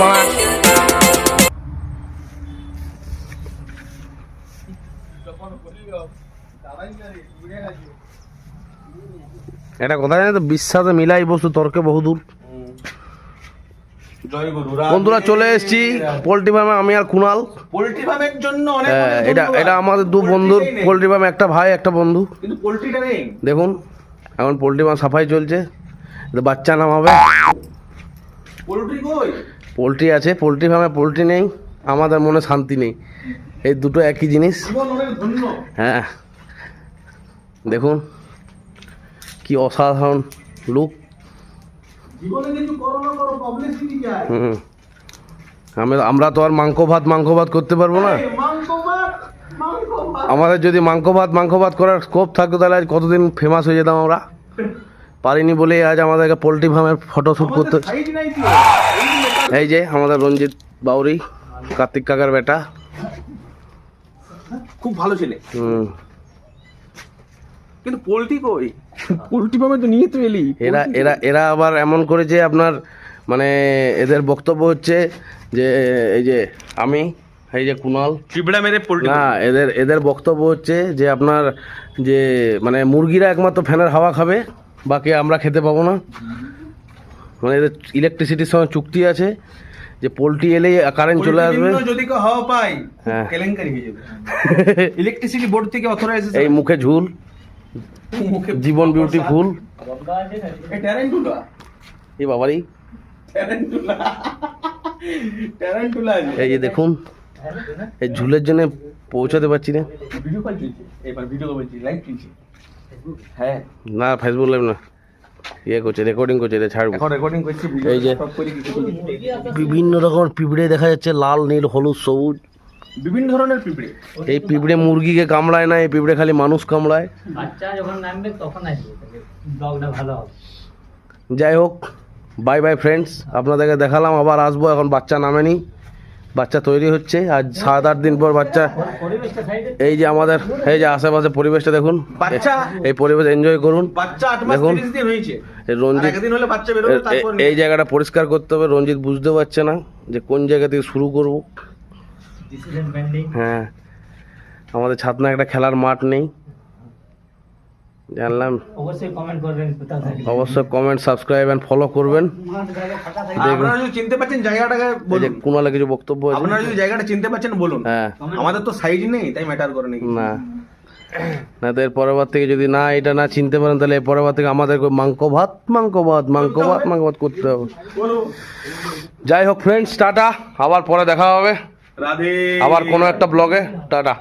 মারা এটা কথা জানি তো? বিশ্বাসে মিলাই বস্তু তর্কে বহুদূর বন্ধুরা চলে এসেছি পোল্ট্রি ফার্মে আমি আর কুনাল। পোল্ট্রি ফার্মের জন্য অনেক হ্যাঁ, এটা এটা আমাদের দু বন্ধুর। পোল্ট্রি ফার্ম একটা ভাই একটা বন্ধু। কিন্তু পোল্ট্রিটা নেই। দেখুন এখন পোল্ট্রি ফার্ম সাফাই চলছে। বাচ্চা নামাবে পোল্ট্রি কই? পোলট্রি আছে, পোলট্রি ফার্মে পোলট্রি নেই, আমাদের মনে শান্তি নেই। এই দুটো একই জিনিস। হ্যাঁ। দেখুন, কি অসাধারণ লুক হুম। আমি, আমরা তো আর মাংস ভাত মাংস ভাত করতে পারব না। আমাদের যদি মাংস ভাত মাংস ভাত করার স্কোপ থাকতো তাহলে আজ কতদিন ফেমাস হয়ে যেতাম আমরা? পারিনি বলেই আজ আমাদেরকে পোলট্রি ফার্মের ফটো শ্যুট করতে এই যে যে আমাদের রঞ্জিত বাউরি কার্তিক কাকার বেটা। খুব ভালো ছেলে। হুম। কিন্তু পোল্ট্রি কই? পোল্ট্রি ফার্মে তো নিয়ে তো এলি। এরা এরা এরা আবার এমন করেছে আপনার মানে এদের বক্তব্য হচ্ছে যে এই যে আমি এই যে কুনাল। চিবড়া মেরে পোল্ট্রি না এদের এদের বক্তব্য হচ্ছে যে আপনার যে মানে মুরগিরা একমাত্র ফ্যানের হাওয়া খাবে। বাকি আমরা খেতে পাবো না। মানে এদের ইলেকট্রিসিটির সঙ্গে চুক্তি আছে যে পোলট্রি এলেই কারেন্ট চলে আসবে। যদি কেউ হাওয়া পাই। কেলেঙ্কারি হয়ে যাবে। ইলেকট্রিসিটি বোর্ড থেকে অথরাইজ এই মুখে ঝুল। মুখে জীবন বিউটিফুল ট্যারেন্টুলা আছে। এই যে দেখুন এই ঝুলের জন্য পৌঁছাতে পারছি না। ভিডিও কল চলছে। এবার ভিডিও কল চলছে। লাইভ চলছে। হ্যাঁ। না ফেসবুক লাইভ না। ইয়ে করছে রেকর্ডিং করছে এটা ছাড়বো। এখন রেকর্ডিং করছি এই যে। বিভিন্ন রকমের পিঁপড়ে দেখা যাচ্ছে লাল নীল হলুদ সবুজ। বিভিন্ন ধরনের পিঁপড়ে। এই পিঁপড়ে মুরগিকে কামড়ায় না এই পিঁপড়ে খালি মানুষ কামড়ায়। বাচ্চা যখন নামবে তখন আসবে। ব্লগটা ভালো হবে। যাই হোক বাই বাই ফ্রেন্ডস আপনাদেরকে দেখালাম আবার আসব এখন বাচ্চা নামেনি। বাচ্চা তৈরি হচ্ছে। আজ সাত আট দিন পর বাচ্চা। এই যে আমাদের এই যে আশেপাশে পরিবেশটা দেখুন। এই পরিবেশ এনজয় করুন। বাচ্চা আট মাস দেখুন। রঞ্জিত এই জায়গাটা পরিষ্কার করতে হবে। রঞ্জিত বুঝতে পারছে না যে কোন জায়গা থেকে শুরু করব। হ্যাঁ। আমাদের ছাতনা একটা খেলার মাঠ নেই। জানলাম। অবশ্যই কমেন্ট করবেন কোথাও অবশ্যই কমেন্ট সাবস্ক্রাইব অ্যান্ড ফলো করবেন। আপনারা যদি চিনতে পারছেন জায়গাটাকে বলুন। কুনালে কিছু বক্তব্য আছে? আপনারা যদি জায়গাটা চিনতে পারছেন বলুন। হ্যাঁ। আমাদের তো সাইজ নেই তাই ম্যাটার করে নাকি? না। না তো এর পরের বার থেকে যদি না এটা না চিনতে পারেন তাহলে এর পরের বার থেকে আমাদের মাংস ভাত মাংস ভাত মাংস ভাত মাংস ভাত করতে হবে। যাই হোক ফ্রেন্ডস টাটা। আবার পরে দেখা হবে। আবার কোনো একটা ব্লগে টাটা।